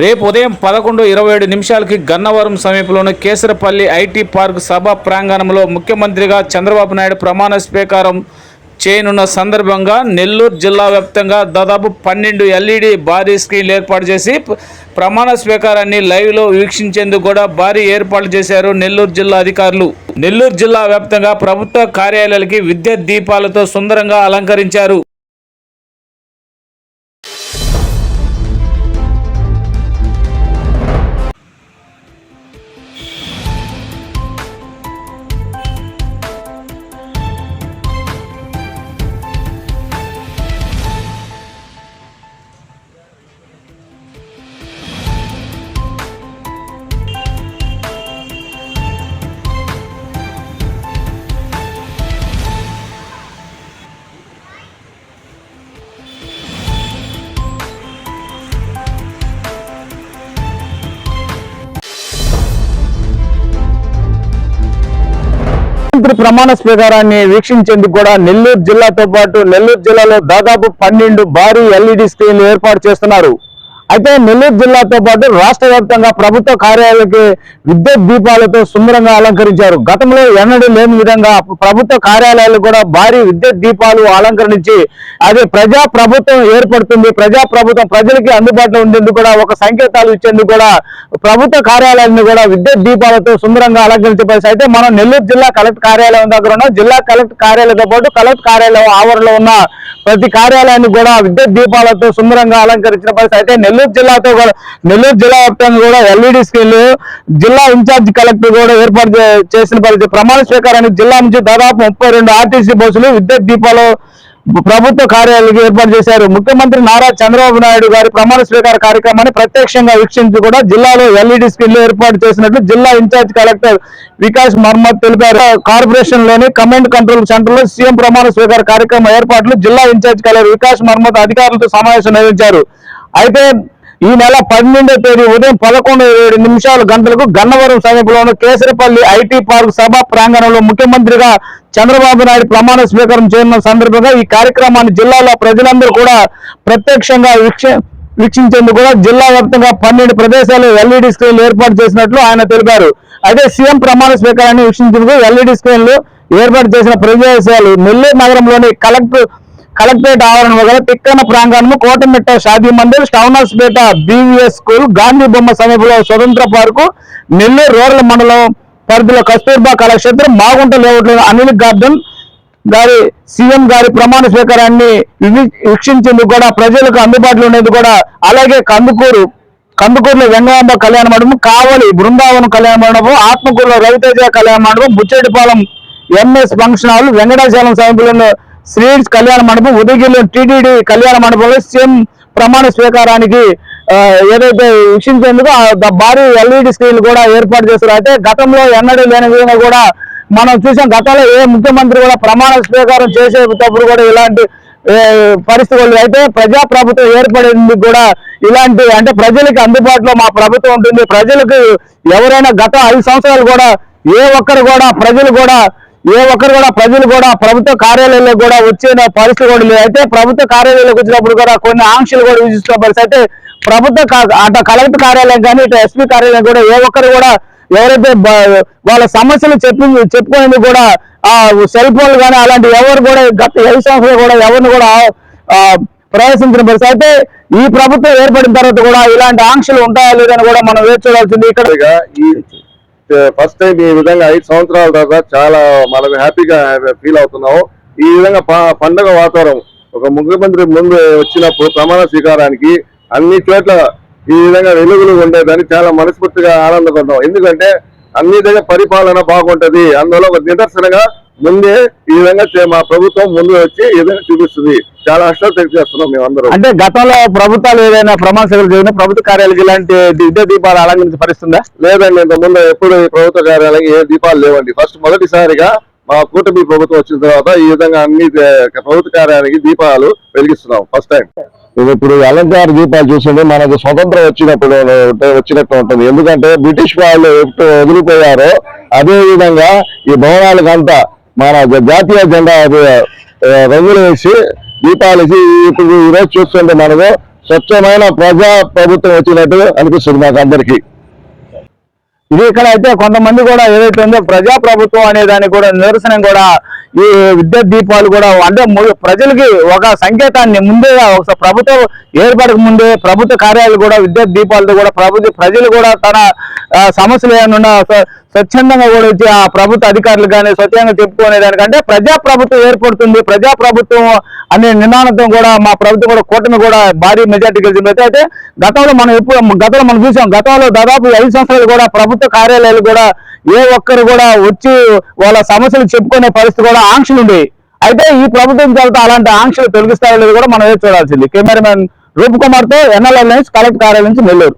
రేపు ఉదయం పదకొండు ఇరవై ఏడు నిమిషాలకి గన్నవరం సమీపంలోని కేసరపల్లి ఐటీ పార్క్ సభ ప్రాంగణంలో ముఖ్యమంత్రిగా చంద్రబాబు నాయుడు ప్రమాణ స్వీకారం చేయనున్న సందర్భంగా నెల్లూరు జిల్లా వ్యాప్తంగా దాదాపు పన్నెండు ఎల్ఈడి భారీ స్క్రీన్లు ఏర్పాటు చేసి ప్రమాణ స్వీకారాన్ని లైవ్లో వీక్షించేందుకు కూడా భారీ ఏర్పాట్లు చేశారు నెల్లూరు జిల్లా అధికారులు. నెల్లూరు జిల్లా వ్యాప్తంగా ప్రభుత్వ కార్యాలయాలకి విద్యుత్ దీపాలతో సుందరంగా అలంకరించారు. ముఖ్యమంత్రి ప్రమాణ స్వీకారాన్ని వీక్షించేందుకు కూడా నెల్లూరు జిల్లాతో పాటు నెల్లూరు జిల్లాలో దాదాపు పన్నెండు భారీ ఎల్ఈడి స్క్రీన్లు ఏర్పాటు చేస్తున్నారు. అయితే నెల్లూరు జిల్లాతో పాటు రాష్ట్ర వ్యాప్తంగా ప్రభుత్వ కార్యాలయాలకి విద్యుత్ దీపాలతో సుందరంగా అలంకరించారు. గతంలో ఎన్నడూ లేని విధంగా ప్రభుత్వ కార్యాలయాలు కూడా భారీ విద్యుత్ దీపాలు అలంకరించి అదే ప్రజా ప్రభుత్వం ఏర్పడుతుంది. ప్రజా ప్రభుత్వం ప్రజలకి అందుబాటులో ఉండేందుకు కూడా ఒక సంకేతాలు ఇచ్చేందుకు కూడా ప్రభుత్వ కార్యాలయాన్ని కూడా విద్యుత్ దీపాలతో సుందరంగా అలంకరించే పరిస్థితి. అయితే మనం నెల్లూరు జిల్లా కలెక్టర్ కార్యాలయం దగ్గర ఉన్న. జిల్లా కలెక్టర్ కార్యాలయంతో పాటు కలెక్టర్ కార్యాలయం ఆవరణలో ఉన్న ప్రతి కార్యాలయాన్ని కూడా విద్యుత్ దీపాలతో సుందరంగా అలంకరించిన పరిస్థితి. అయితే నెల్లూరు జిల్లాతో కూడా నెల్లూరు జిల్లా వ్యాప్తంగా కూడా ఎల్ఈడి స్కీన్లు జిల్లా ఇన్ఛార్జ్ కలెక్టర్ కూడా ఏర్పాటు చేసిన పరిస్థితి ప్రమాణ స్వీకారానికి జిల్లా నుంచి దాదాపు ముప్పై రెండు ఆర్టీసీ బస్సులు విద్యుత్ దీపాలు ప్రభుత్వ కార్యాలయాలకు ఏర్పాటు చేశారు. ముఖ్యమంత్రి నారా చంద్రబాబు నాయుడు గారి ప్రమాణ స్వీకార కార్యక్రమాన్ని ప్రత్యక్షంగా వీక్షించి కూడా జిల్లాలో ఎల్ఈడి స్క్రీన్లు ఏర్పాటు చేసినట్లు జిల్లా ఇన్ఛార్జ్ కలెక్టర్ వికాస్ మర్మత్ తెలిపారు. కార్పొరేషన్లోని కమాండ్ కంట్రోల్ సెంటర్లో సీఎం ప్రమాణ స్వీకార కార్యక్రమం ఏర్పాట్లు జిల్లా ఇన్ఛార్జ్ కలెక్టర్ వికాస్ మర్మత్ అధికారులతో సమావేశం నిర్వహించారు. అయితే ఈ నెల పన్నెండో తేదీ ఉదయం పదకొండు ఏడు నిమిషాలు గంటలకు గన్నవరం సమీపంలోని కేసరపల్లి ఐటీ పార్క్ సభ ప్రాంగణంలో ముఖ్యమంత్రిగా చంద్రబాబు నాయుడు ప్రమాణ స్వీకారం చేయనున్న సందర్భంగా ఈ కార్యక్రమాన్ని జిల్లాలో ప్రజలందరూ కూడా ప్రత్యక్షంగా వీక్ష వీక్షించేందుకు కూడా జిల్లా వ్యాప్తంగా పన్నెండు ప్రదేశాలు ఎల్ఈడి స్క్రీన్లు ఏర్పాటు చేసినట్లు ఆయన తెలిపారు. అయితే సీఎం ప్రమాణ స్వీకారాన్ని వీక్షించేందుకు ఎల్ఈడి స్క్రీన్లు ఏర్పాటు చేసిన ప్రదేశాలు నెల్లూరు నగరంలోని కలెక్టర్ కలెక్టరేట్ ఆవరణ వగల తిక్కన ప్రాంగణము కోటమిట్ట షాదీ మందిర్ టౌన్ పేట బీవీఎస్ స్కూల్ గాంధీ బొమ్మ సమీపంలో స్వతంత్ర పార్కు నెల్లూరు రూరల్ మండలం పరిధిలో కస్తూర్బా కళాక్షేత్రం మాగుంట లేఅవుట్లో అనిల్ గార్డెన్ గారి సీఎం గారి ప్రమాణ స్వీకారాన్ని వీక్షించేందుకు కూడా ప్రజలకు అందుబాటులో ఉండేది కూడా అలాగే కందుకూరు కందుకూరులో వెంగమాంబ కళ్యాణ మండపం కావలి బృందావనం కళ్యాణ మండపం ఆత్మకూరులో రవితేజ కళ్యాణ మండపం Buchchetipalem MS function hall Venkatachalam సమీపంలో శ్రీడ్స్ కళ్యాణ మండపం ఉదయగిరిలో టీటీడీ కళ్యాణ మండపంలో సీఎం ప్రమాణ స్వీకారానికి ఏదైతే వీక్షించేందుకు భారీ ఎల్ఈడి స్క్రీన్లు కూడా ఏర్పాటు చేస్తారు అయితే గతంలో ఎన్నడూ లేని విధంగా కూడా మనం చూసాం. గతంలో ఏ ముఖ్యమంత్రి కూడా ప్రమాణ స్వీకారం చేసేటప్పుడు కూడా ఇలాంటి పరిస్థితులు అయితే ప్రజా ప్రభుత్వం ఏర్పడింది కూడా ఇలాంటి అంటే ప్రజలకి అందుబాటులో మా ప్రభుత్వం ఉంటుంది. ప్రజలకు ఎవరైనా గత ఐదు సంవత్సరాలు కూడా ఏ ఒక్కరు కూడా ప్రజలు కూడా ఏ ఒక్కరు కూడా ప్రజలు కూడా ప్రభుత్వ కార్యాలయాల్లో కూడా వచ్చిన పరిస్థితి కూడా లేదు. అయితే ప్రభుత్వ కార్యాలయాలకు వచ్చినప్పుడు కూడా కొన్ని ఆంక్షలు కూడా విధిస్తున్న పరిస్థితి. అయితే ప్రభుత్వ కా- అటు కలెక్టర్ కార్యాలయం కానీ ఇటు ఎస్పీ కార్యాలయం కూడా ఏ ఒక్కరు కూడా ఎవరైతే వాళ్ళ సమస్యలు చెప్పి చెప్పుకునేందుకు కూడా ఆ సెల్ ఫోన్లు కానీ అలాంటి ఎవరు కూడా గత ఐదు సంవత్సరాలు కూడా ఎవరిని కూడా ప్రవేశించిన పరిస్థితి. అయితే ఈ ప్రభుత్వం ఏర్పడిన తర్వాత కూడా ఇలాంటి ఆంక్షలు ఉంటాయా లేదని కూడా మనం వేచి చూడాల్సింది. ఇక్కడ ఫస్ట్ టైం ఈ విధంగా ఐదు సంవత్సరాల తర్వాత చాలా మనం హ్యాపీగా ఫీల్ అవుతున్నాము. ఈ విధంగా పండగ వాతావరణం ఒక ముఖ్యమంత్రి ముందు వచ్చినప్పుడు ప్రమాణ స్వీకారానికి అన్ని చోట్ల ఈ విధంగా వెలుగులు ఉండేదని చాలా మనస్ఫూర్తిగా ఆనందపడ్డాం. ఎందుకంటే అన్ని దగ్గర పరిపాలన బాగుంటది. అందులో ఒక నిదర్శనగా ముందే ఈ విధంగా మా ప్రభుత్వం ముందు వచ్చి ఈ విధంగా చూపిస్తుంది. చాలా అష్టాలు తెలియజేస్తున్నాం మేమందరం. అంటే గతంలో ప్రభుత్వాలు ఏదైనా ప్రమాణ స్వీకారం చేసిన ప్రభుత్వ కార్యాలయాలకు ఇలాంటి విద్యుత్ దీపాలు అలంకరించి పరిస్తుందా లేదండి ఇంత ముందు ఎప్పుడు ప్రభుత్వ కార్యాలయం ఏ దీపాలు లేవండి. ఫస్ట్ మొదటిసారిగా మా కూటమి ప్రభుత్వం వచ్చిన తర్వాత ఈ విధంగా అన్ని ప్రభుత్వ కార్యాలయానికి దీపాలు వెలిగిస్తున్నాం ఫస్ట్ టైం ఇది ఇప్పుడు అలంకార దీపాలు చూస్తుంటే మనకు స్వతంత్రం వచ్చినప్పుడు వచ్చినట్టు ఉంటుంది. ఎందుకంటే బ్రిటిష్ వాళ్ళు ఎప్పుడు వదిలిపోయారో అదే విధంగా ఈ భవనాలకంతా మన జాతీయ జెండా రంగులు వేసి దీపావళి ఇప్పుడు ఈరోజు చూస్తుంటే మనకు స్వచ్ఛమైన ప్రజా ప్రభుత్వం వచ్చినట్టు అనిపిస్తుంది మాకు అందరికీ. ఇది ఇక్కడ అయితే కొంతమంది కూడా ఏదైతే ఉందో ప్రజా ప్రభుత్వం అనే దానికి కూడా నిదర్శనం కూడా ఈ విద్యుత్ దీపాలు కూడా అంటే ప్రజలకి ఒక సంకేతాన్ని ముందే ఒక ప్రభుత్వం ఏర్పడక ముందే ప్రభుత్వ కార్యాలయాలు కూడా విద్యుత్ దీపాలతో కూడా ప్రభుత్వ ప్రజలు కూడా తన సమస్యలు ఏమన్నా స్వచ్ఛందంగా కూడా వచ్చి ఆ ప్రభుత్వ అధికారులు కానీ స్వచ్ఛంగా చెప్పుకునే దానికంటే ప్రజా ప్రభుత్వం ఏర్పడుతుంది. ప్రజా ప్రభుత్వం అనే నినాదంతో కూడా మా ప్రభుత్వం కూడా కూటమి కూడా భారీ మెజార్టీ గెలిచింది అయితే అయితే గతంలో మనం ఎప్పుడు గతంలో మనం చూసాం. గతంలో దాదాపు ఐదు సంవత్సరాలు కూడా ప్రభుత్వ కార్యాలయాలు కూడా ఏ ఒక్కరు కూడా వచ్చి వాళ్ళ సమస్యలు చెప్పుకునే పరిస్థితి కూడా ఆంక్షలు ఉండేవి. అయితే ఈ ప్రభుత్వం తర్వాత అలాంటి ఆంక్షలు తొలగిస్తారో కూడా మనం చూడాల్సింది. కెమెరామెన్ రూప్ కుమార్తో ఎన్ఎల్ఎల్ నుంచి కలెక్టర్ కార్యాలయం నుంచి నెల్లూరు.